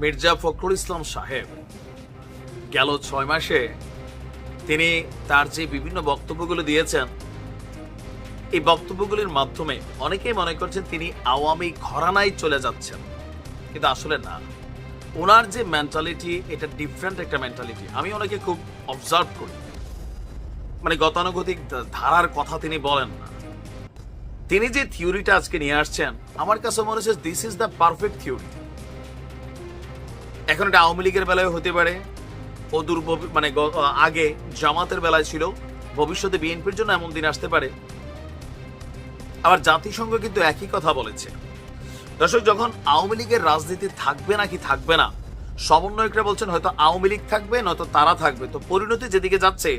মির্জা ফখরুল ইসলাম সাহেব, গেল ছয় মাসে তিনি তার যে বিভিন্ন বক্তব্যগুলো দিয়েছেন, এই বক্তব্যগুলির মাধ্যমে অনেকেই মনে করছেন তিনি আওয়ামী ঘরানায় চলে যাচ্ছেন। কিন্তু আসলে না। ওনার যে মেন্টালিটি এটা ডিফারেন্ট একটা মেন্টালিটি আমি ওনাকে খুব অবজার্ভ করি। মানে গতানুগতিক ধারার কথা তিনি বলেন না। তিনি যে থিওরিটা আজকে নিয়ে আসছেন, আমার কাছে মনে হচ্ছে this is the perfect theory এখন এটা আওয়ামী লীগের বেলায় হতে পারে। অদূর মানে আগে জামাতের বেলায় ছিল। ভবিষ্যতে বিএনপির জন্য এমন দিন আসতে পারে। আবার জাতিসংঘ কিন্তু একই কথা বলেছে। দর্শক, যখন আওয়ামী লীগের রাজনীতি থাকবে নাকি থাকবে না, সমন্বয়করা বলছেন হয়তো আওয়ামী লীগ থাকবে, নয়তো তারা থাকবে। তো পরিণতি যেদিকে যাচ্ছে,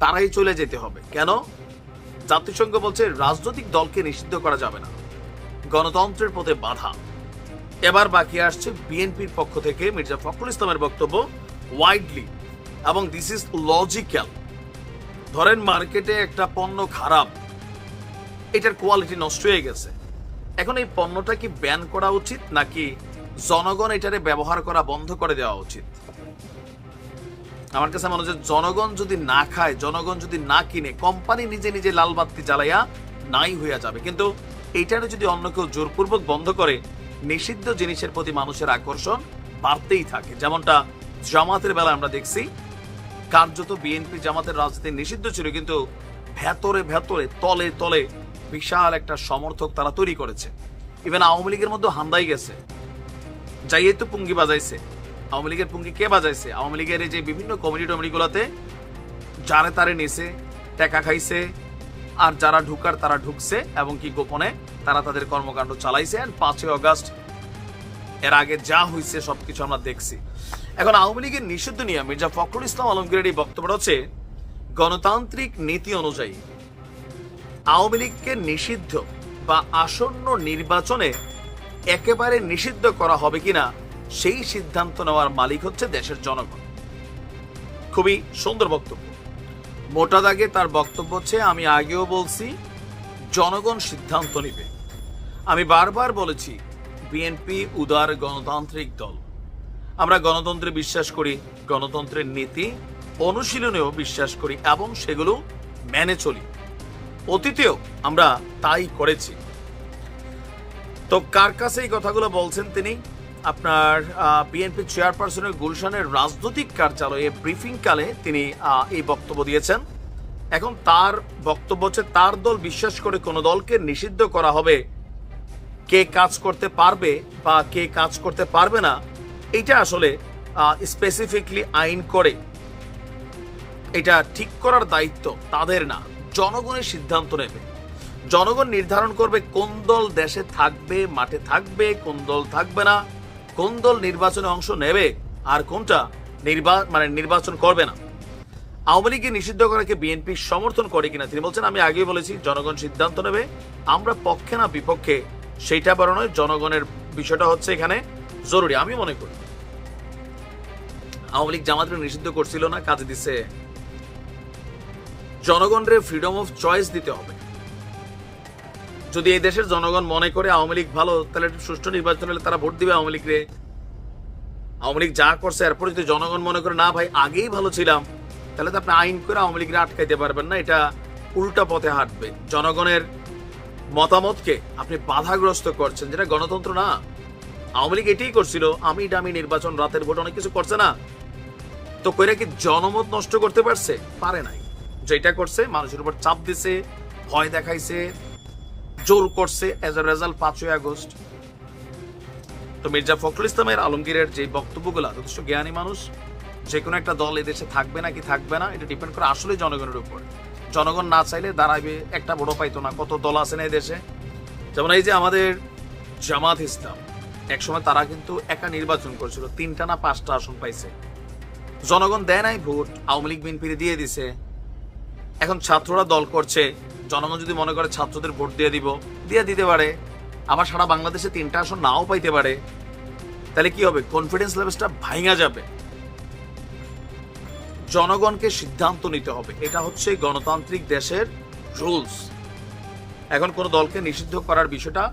তারাই চলে যেতে হবে। কেন? জাতিসংঘ বলছে রাজনৈতিক দলকে নিষিদ্ধ করা যাবে না। গণতন্ত্রের পথে বাধা। এবার বাকি আসছে বিএনপির পক্ষ থেকে মির্জা ফখরুল ইসলামের বক্তব্য ওয়াইডলি এবং দিস ইজ লজিক্যাল ধরেন মার্কেটে একটা পণ্য খারাপ, এটার কোয়ালিটি নষ্ট হয়ে গেছে। এখন এই পণ্যটা কি ব্যান করা উচিত, নাকি জনগণ এটারে ব্যবহার করা বন্ধ করে দেওয়া উচিত? আমার কাছে মনে হচ্ছে জনগণ যদি না খায়, জনগণ যদি না কিনে কোম্পানি নিজে নিজে লাল বাতি জ্বালাইয়া নাই হইয়া যাবে। কিন্তু এইটারে যদি অন্য কেউ জোরপূর্বক বন্ধ করে নিষিদ্ধ জিনিসের প্রতি মানুষের আকর্ষণ বাড়তেই থাকে। যেমনটা জামাতের বেলা আমরা দেখছি, কার্যত বিএনপি জামাতের রাজনীতি নিষিদ্ধ ছিল, কিন্তু ভেতরে ভেতরে, তলে তলে বিশাল একটা সমর্থক তারা তৈরি করেছে। ইভেন আওয়ামী লীগের মধ্যে হান্দাই গেছে। যাইয়ে তো পুঙ্গি বাজাইছে। আওয়ামী লীগের পুঙ্গি কে বাজাইছে? আওয়ামী লীগের যে বিভিন্ন কমিটি টমিটিগুলোতে যারে তারে নিছে, টাকা খাইছে, আর যারা ঢুকার তারা ঢুকছে, এবং কি গোপনে তারা তাদের কর্মকাণ্ড চালাইছে পাঁচই অগস্ট এর আগে যা হয়েছে সবকিছু আমরা দেখছি। এখন আওয়ামী লীগের নিষিদ্ধ নিয়ে মির্জা ফখরুল ইসলাম আলমগীরের এই বক্তব্যটা হচ্ছে গণতান্ত্রিক নীতি অনুযায়ী আওয়ামী লীগকে নিষিদ্ধ বা আসন্ন নির্বাচনে একেবারে নিষিদ্ধ করা হবে কিনা সেই সিদ্ধান্ত নেওয়ার মালিক হচ্ছে দেশের জনগণ। খুবই সুন্দর বক্তব্য। মোটা দাগে তার বক্তব্য হচ্ছে, আমি আগেও বলছি, জনগণ সিদ্ধান্ত নেবে। আমি বারবার বলেছি বিএনপি উদার গণতান্ত্রিক দল। আমরা গণতন্ত্রে বিশ্বাস করি, গণতন্ত্রের নীতি অনুশীলনেও বিশ্বাস করি এবং সেগুলো মেনে চলি। অতীতেও আমরা তাই করেছি। তো কার কাছে এই কথাগুলো বলছেন তিনি? আপনার বিএনপি চেয়ারপারসনের গুলশানের রাজনৈতিক কার্যালয়ে ব্রিফিং কালে তিনি এই বক্তব্য দিয়েছেন। এখন তার বক্তব্য হচ্ছে, তার দল বিশ্বাস করে কোনো দলকে নিষিদ্ধ করা হবে কে কাজ করতে পারবে বা কে কাজ করতে পারবে না, এটা আসলে স্পেসিফিকলি আইন করে। এটা ঠিক করার দায়িত্ব তাদের না, জনগণের সিদ্ধান্ত নেবে। জনগণ নির্ধারণ করবে কোন দল দেশে থাকবে, মাঠে থাকবে, কোন দল থাকবে না, কোন দল নির্বাচনে অংশ নেবে আর কোনটা নির্বা মানে নির্বাচন করবে না। আওয়ামী লীগকে নিষিদ্ধ করাকে বিএনপি সমর্থন করে কিনা তিনি বলছেন, আমি আগেই বলেছি, জনগণ সিদ্ধান্ত নেবে, আমরা পক্ষে না বিপক্ষে সেইটা বড় নয়, জনগণের বিষয়টা হচ্ছে এখানে জরুরি, আমি মনে করি। আওয়ামী লীগ জামাতের নিষিদ্ধ করছিল না, কাজে দিছে। জনগণের ফ্রিডম অফ চয়েস দিতে হবে। যদি এই দেশের জনগণ মনে করে আওয়ামী লীগ ভালো, তাহলে সুষ্ঠু নির্বাচন হলে তারা ভোট দিবে আওয়ামী লীগরে। আওয়ামী লীগ যা করছে, এরপরে যদি জনগণ মনে করে, না ভাই, আগেই ভালো ছিলাম, তাহলে তো আপনি আইন করে আওয়ামী লীগরে আটকাইতে পারবেন না, এটা উল্টা পথে হাঁটবে। জনগণের মতামতকে আপনি বাধাগ্রস্ত করছেন, যেটা গণতন্ত্র না। আওয়ামী লীগ এটাই করছিল, আমি ডামি নির্বাচন, রাতের ভোট অনেক কিছু করছে না। তো কইরা কি জনমত নষ্ট করতে পারছে? পারে নাই। যেটা করছে, মানুষের উপর চাপ দিছে, ভয় দেখাইছে, জোর করছে এজ এ রেজাল্ট পাঁচই আগস্ট। তো মির্জা ফখরুল ইসলামের আলমগীরের যে বক্তব্যগুলো, যথেষ্ট জ্ঞানী মানুষ, যে কোনো একটা দল এদেশে থাকবে নাকি থাকবে না, এটা ডিপেন্ড করে আসলে জনগণের উপর। জনগণ না চাইলে দাঁড়াবে একটা বড় পাইতো না। কত দল আছে না এই দেশে? যেমন এই যে আমাদের জামাত ইসলাম, একসময় তারা কিন্তু একা নির্বাচন করেছিল, তিনটা না পাঁচটা আসন পাইছে। জনগণ দেয় নাই ভোট, আওয়ামী লীগ বিএনপির দিয়ে দিছে। এখন ছাত্ররা দল করছে, জনগণ যদি মনে করে ছাত্রদের ভোট দিয়ে দিব, দিয়ে দিতে পারে। আবার সারা বাংলাদেশে তিনটা আসন নাও পাইতে পারে। তাহলে কি হবে? কনফিডেন্স লেভেলটা ভাঙা যাবে। জনগণকে সিদ্ধান্ত নিতে হবে। এটা হচ্ছে গণতান্ত্রিক দেশের রুলস। এখন কোন দলকে নিষিদ্ধ করার বিষয়টা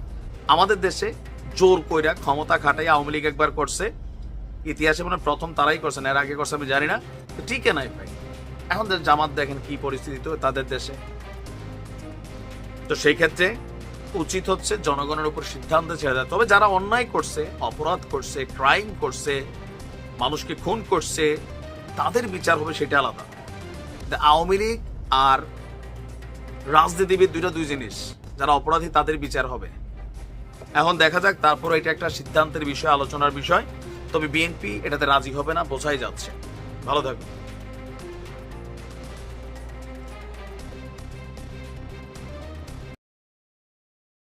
আমাদের দেশে জোর কইরা ক্ষমতা খাটাই আওয়ামী লীগ একবার করছে। ইতিহাসে মানে প্রথম তারাই করছেন এর আগে করছে আমি জানি না। টিকে নাই ভাই। এখন জামাত দেখেন কি পরিস্থিতি তো তাদের দেশে। তো সেই ক্ষেত্রে উচিত হচ্ছে জনগণের উপর সিদ্ধান্ত ছেড়ে দেয় তবে যারা অন্যায় করছে, অপরাধ করছে ক্রাইম করছে, মানুষকে খুন করছে তাদের বিচার হবে সেটা আলাদা। আওয়ামী লীগ আর রাজনীতিবিদ দুইটা দুই জিনিস, যারা অপরাধী তাদের বিচার হবে। এখন দেখা যাক তারপর এটা একটা সিদ্ধান্তের বিষয়, আলোচনার বিষয়। তবে বিএনপি এটাতে রাজি হবে না, বোঝাই যাচ্ছে। ভালো থাকবে